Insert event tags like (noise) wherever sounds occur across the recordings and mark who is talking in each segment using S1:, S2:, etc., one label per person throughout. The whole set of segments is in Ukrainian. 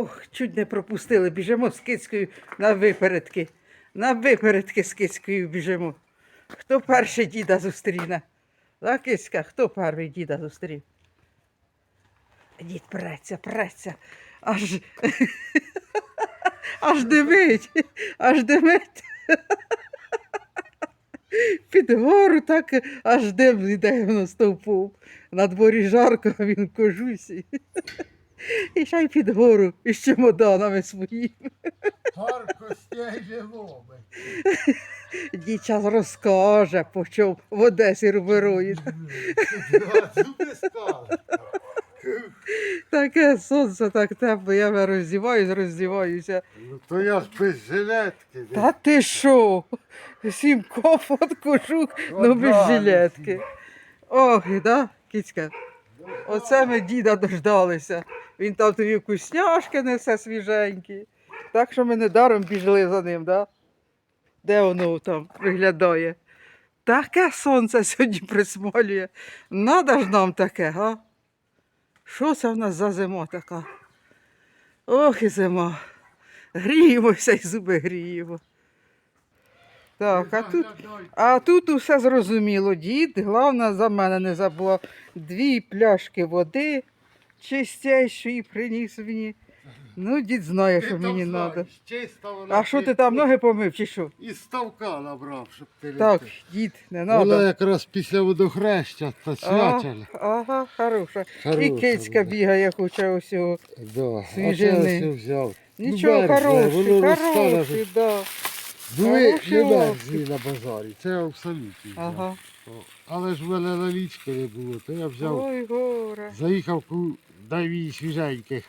S1: Ох, чуть не пропустили. Біжимо з кицькою на випередки. На випередки з кицькою біжимо. Хто перший діда зустріне? Да, кицька, хто перший діда зустрів? Дід преться, преться. Аж, (laughs) аж димить, аж димить. Під гору так аж дим йде воно стовпом. На дворі жарко, а він в кожусі. (laughs) І ще й під гору, із чемоданами своїми.
S2: Парко стяже лоби.
S1: Дід розкаже, по чому в Одесі рубероїд. (laughs) Таке сонце так тепло, я роздіваюсь, роздіваюся.
S2: Ну то я ж без жилетки.
S1: Та ти що? Сім кофот, кожух, ну без жилетки. Ох, да, кіцька. Оце ми діда дождалися. Він там тобі вкусняшки несе свіженькі. Так що ми недаром біжали за ним, да? Де воно там виглядає? Таке сонце сьогодні присмолює. Надо ж нам таке, га? Що це в нас за зима така? Ох і зима. Гріємося і зуби гріємо. Так, а тут, а тут усе зрозуміло. Дід, головне, за мене не забула. Дві пляшки води чистящої приніс мені. Ну, дід знає, що мені треба. А що ти там ноги помив, чи що?
S2: І ставка набрав, щоб ти
S1: Так, дід, не
S2: Вона
S1: треба.
S2: якраз після водохреща та свячали.
S1: Ага, хороша. І кицька бігає, хоче усього.
S2: Да.
S1: Свіжини. Нічого,
S2: Ну,
S1: хороший, хороший, да. Хороші
S2: не на базарі. Це я в салюті.
S1: Ага.
S2: Але ж в мене налічки не було, то я взяв.
S1: Ой, горе.
S2: Заїхав дай мені свіженьких.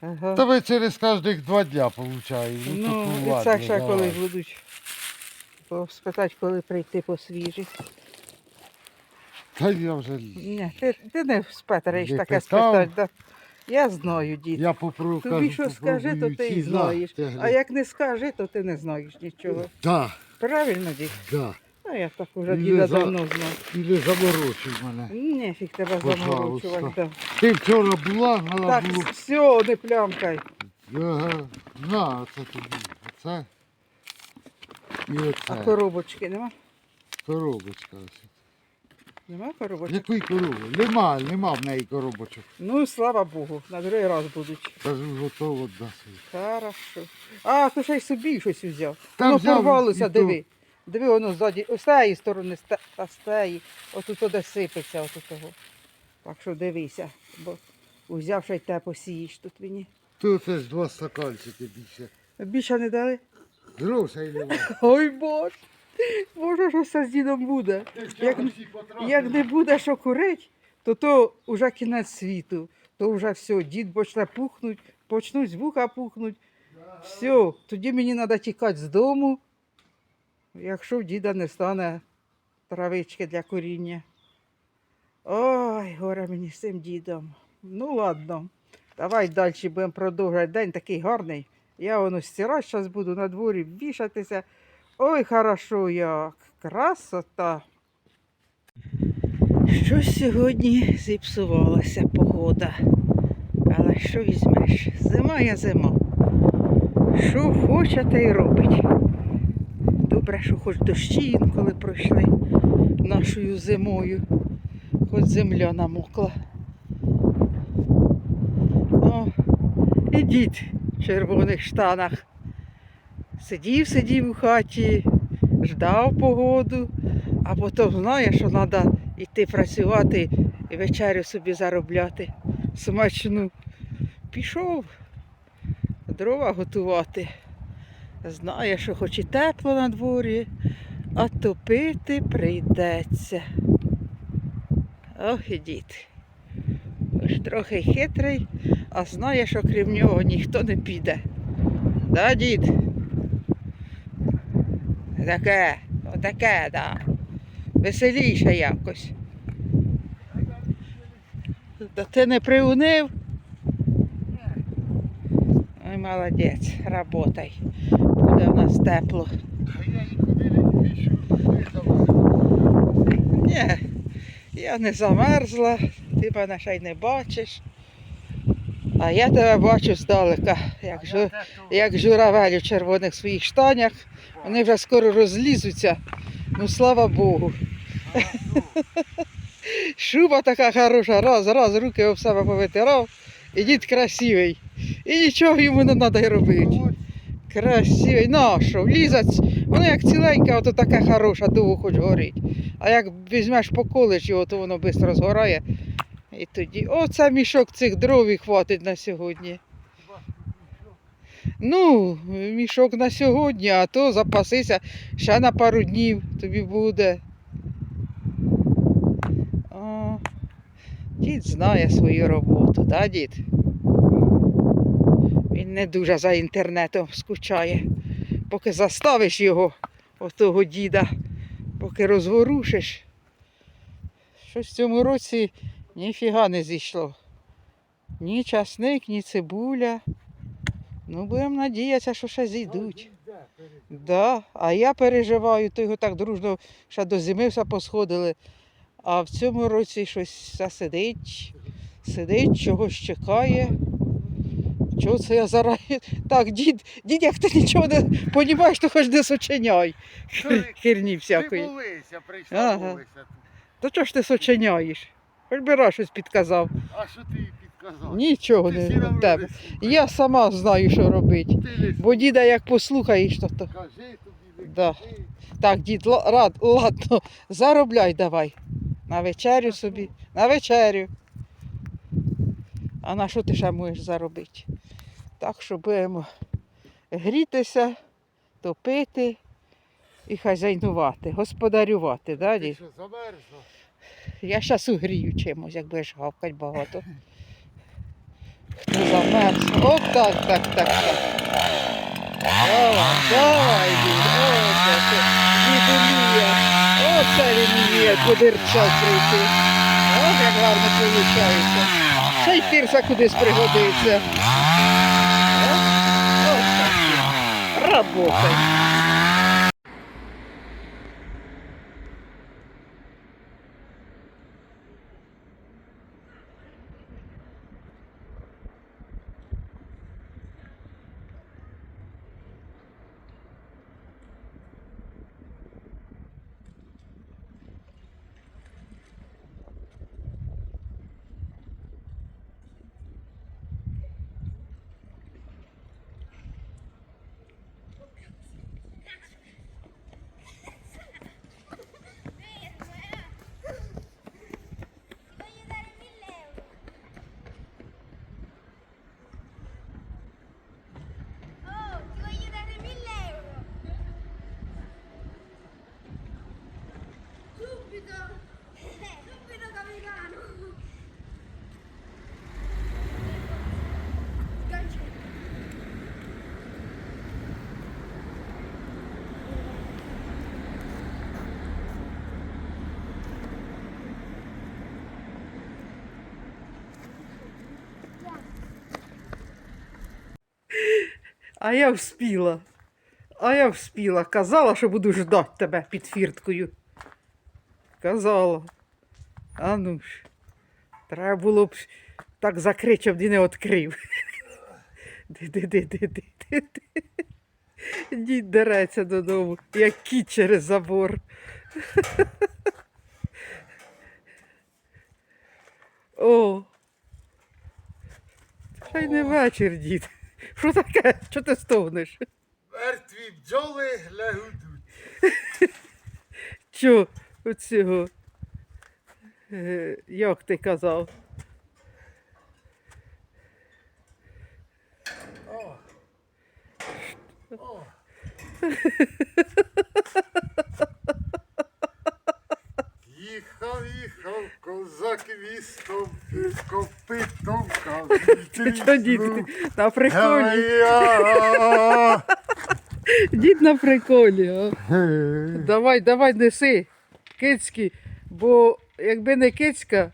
S1: Ага.
S2: Та ви через кожних два дня получаємо. Ну,
S1: Ну, і це ще коли будуть. Спитати, коли прийти по свіжі.
S2: Та я вже.
S1: Ні, ти, ти не спетаєш
S2: Не
S1: таке
S2: питав.
S1: спитати. Да. Я знаю, дід.
S2: Я попробую.
S1: Тобі що скаже, то ти і знаєш. А як не скаже, то ти не знаєш нічого.
S2: Так,
S1: Правильно, дід?
S2: так.
S1: А я так уже діда
S2: за-
S1: давно знав.
S2: І не заморочуй мене.
S1: Нефіг тебе
S2: Пожалуйста.
S1: заморочувати. Да.
S2: Ти вчора була, треба
S1: Так,
S2: було.
S1: все, не плямкай.
S2: Ага. На, це тобі. Оце. І
S1: А коробочки нема?
S2: Коробочка. ось.
S1: Нема коробочок?
S2: Якої коробки? Нема, нема в неї коробочок.
S1: Ну, слава Богу, на другий раз будуть.
S2: Кажу, готово даси.
S1: Хорошо. А, то ще й собі щось взяв.
S2: Та
S1: Воно
S2: взяв
S1: порвалося,
S2: і то.
S1: диви. Диви, воно ззаді, з тієї сторони, з та з тієї. Отут туди сипеться, отут того. Так що дивися, бо узяв ще й те посієш тут мені.
S2: Тут це ж два стаканчики більше.
S1: Більше не дали?
S2: Грошей немає.
S1: Ой боже. Боже, що це з дідом буде? Як, як не буде що курить, то то вже кінець світу. То вже все, дід почне пухнуть, почнуть з вуха пухнуть. Все, тоді мені треба тікати з дому, якщо в діда не стане травички для коріння. Ой, горе мені з цим дідом. Ну ладно, давай далі будемо продовжувати. День такий гарний. Я воно стирати зараз буду на дворі вішатися. Ой, хорошо як. Красота. Щось сьогодні зіпсувалася погода. Але що візьмеш? Зима є зима. Що хоче, те й робить. Добре, що хоч дощі інколи пройшли нашою зимою, хоч земля намокла. О, і дід в червоних штанах. Сидів, сидів у хаті, ждав погоду, а потім знає, що треба йти працювати і вечерю собі заробляти смачну. Пішов дрова готувати. Знає, що хоч і тепло на дворі, а топити прийдеться. Ох і дід. Хоч трохи хитрий, а знає, що крім нього ніхто не піде. Да, дід? Таке, отаке, да. Веселіше якось. Та ти не приунив? Ой, молодець, работай. Буде в нас тепло. Ні, я не замерзла, ти мене ще й не бачиш. А я тебе бачу здалека, як, жу, як журавель у червоних своїх штанях. Вони вже скоро розлізуться. Ну слава Богу. (laughs) Шуба така хороша, раз, раз, руки об себе повитирав. І дід красивий. І нічого йому не треба робити. Красивий. Нащо? Влізать. Воно як ціленьке, ото таке хороше, довго хоч горить. А як візьмеш поколиш його, то воно швидко згорає. І тоді. Оце мішок цих дров і хватить на сьогодні. Ну, мішок на сьогодні, а то запасися ще на пару днів тобі буде. О, дід знає свою роботу, да, дід? Він не дуже за інтернетом скучає. Поки заставиш його, отого діда, поки розворушиш. Щось в цьому році ніфіга не зійшло. Ні часник, ні цибуля. Ну, будемо надіятися, що ще зійдуть. Да, а я переживаю, то його так дружно ще до зими все посходили. А в цьому році щось все сидить, сидить, чогось чекає. Чого це я зараз? (laughs) Так, дід, дід, як ти нічого не понімаєш, то хоч не сочиняй. Херні всякої.
S2: Прибулися, прийшла
S1: Ага.
S2: вулиця.
S1: То чого ж ти сочиняєш? Хоч би раз щось підказав.
S2: А що ти їй підказав?
S1: Нічого
S2: Ти
S1: не
S2: сіла
S1: в
S2: в
S1: тебе. Я сама знаю, що робити. Бо діда як послухаєш, то, то.
S2: Кажи тобі,
S1: Да.
S2: кажи.
S1: Так, дід, рад, ладно, (laughs) заробляй давай. На вечерю собі, на вечерю. А на що ти ще можеш заробити? Так що будемо грітися, топити і хазяйнувати, господарювати, да,
S2: Ти що, замерзла?
S1: Я зараз угрію чимось, як будеш гавкать багато. Хто замерз? О, так, так, так, так. Давай, давай, дід. Оце ти. Дід уміє. Оце він вміє подирчать прийти. Ось як гарно виходить. Ще й тирса кудись пригодиться. О, ось так. Работай. А я вспіла. А я вспіла. Казала, що буду ждати тебе під фірткою. Казала. А ну ж. Треба було б так щоб ти не відкрив. Дід дереться додому, як кіт через забор. О. Ще й не вечір, дід. Що таке? Чого ти стогнеш?
S2: Мертві бджоли лягудуть.
S1: Чо оцього? Е, як ти казав?
S2: О. О. (laughs) козак вістом, копитом
S1: Що дід на приколі? Дід на приколі. О. Давай, давай, неси кицькі, бо якби не кицька,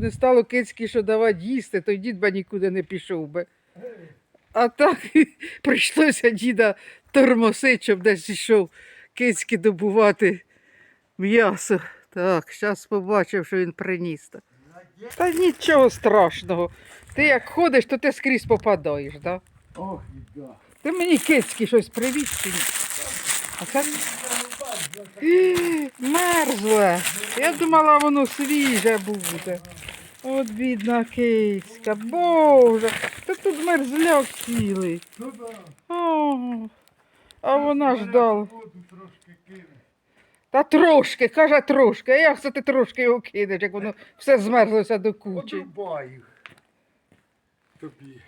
S1: не стало кицьки, що давати їсти, то дід би нікуди не пішов би. А так (laughs) прийшлося діда тормосити, щоб десь йшов кицьки добувати м'ясо. Так, зараз побачив, що він приніс. Та нічого страшного. Ти як ходиш, то ти скрізь попадаєш, да?
S2: Ох, да.
S1: Ти мені кицьки щось привіз чи ні? А це (gasps) мерзле. Я думала, воно свіже буде. От бідна кицька, боже, та тут мерзляк цілий.
S2: Ну.
S1: О, а вона ждала. Та трошки, каже трошки. А як це ти трошки його кинеш, як воно все змерзлося до кучі.
S2: Одрубаю. Тобі.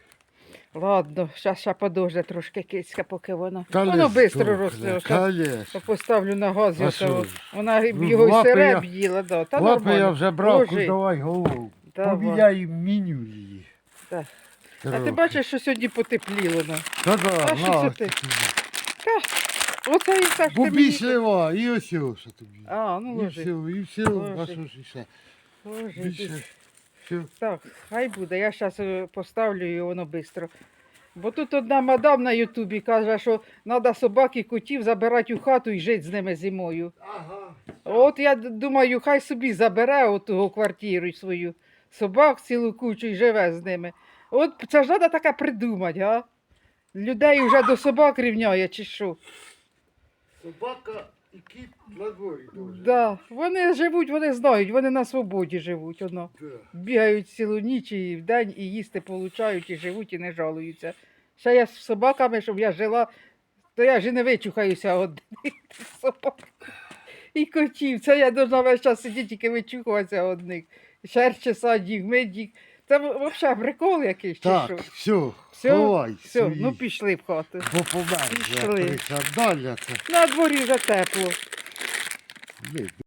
S1: Ладно, зараз ще подожде трошки кицька, поки вона.
S2: Та
S1: воно швидко росте.
S2: Конечно.
S1: Поставлю на газ, я того. вона
S2: Ну,
S1: його й
S2: лапи
S1: сире
S2: я-
S1: б їла, да. Та
S2: Лапи
S1: нормально.
S2: я вже брав,
S1: Ложи.
S2: давай голову.
S1: Давай.
S2: Поміняй меню її.
S1: Так. А ти
S2: Трохи.
S1: бачиш, що сьогодні потепліло на.
S2: Та да,
S1: А що
S2: на,
S1: це ти? Та, оце і все ж ти мені...
S2: і ось ось що тобі.
S1: А, ну
S2: І
S1: ложи.
S2: все, і все,
S1: Ложи.
S2: а що ж іще?
S1: ложи.
S2: Більше. Все.
S1: Так, хай буде. Я зараз поставлю і воно швидко. Бо тут одна мадам на Ютубі каже, що треба собак і котів забирати у хату і жити з ними зимою.
S2: Ага.
S1: От я д- думаю, хай собі забере оту квартиру свою собак цілу кучу і живе з ними. От це ж треба таке придумати, а? Людей вже до собак рівняє, чи що?
S2: Собака і кіт на дворі теж.
S1: Да. Вони живуть, вони знають, вони на свободі живуть. Воно.
S2: Да.
S1: Бігають цілу ніч і вдень, і їсти получають, і живуть, і не жалуються. Ще я з собаками, щоб я жила, то я ж і не вичухаюся одних (laughs) собак. І котів. Це я должна весь час сидіти, тільки вичухуватися одних. Їх, мить їх. Це взагалі прикол якийсь чи
S2: Так,
S1: що?
S2: все,
S1: Все,
S2: ховай
S1: все,
S2: свої.
S1: ну пішли в хату.
S2: Бо померзла
S1: Пішли.
S2: криша. Далі це.
S1: На дворі вже тепло.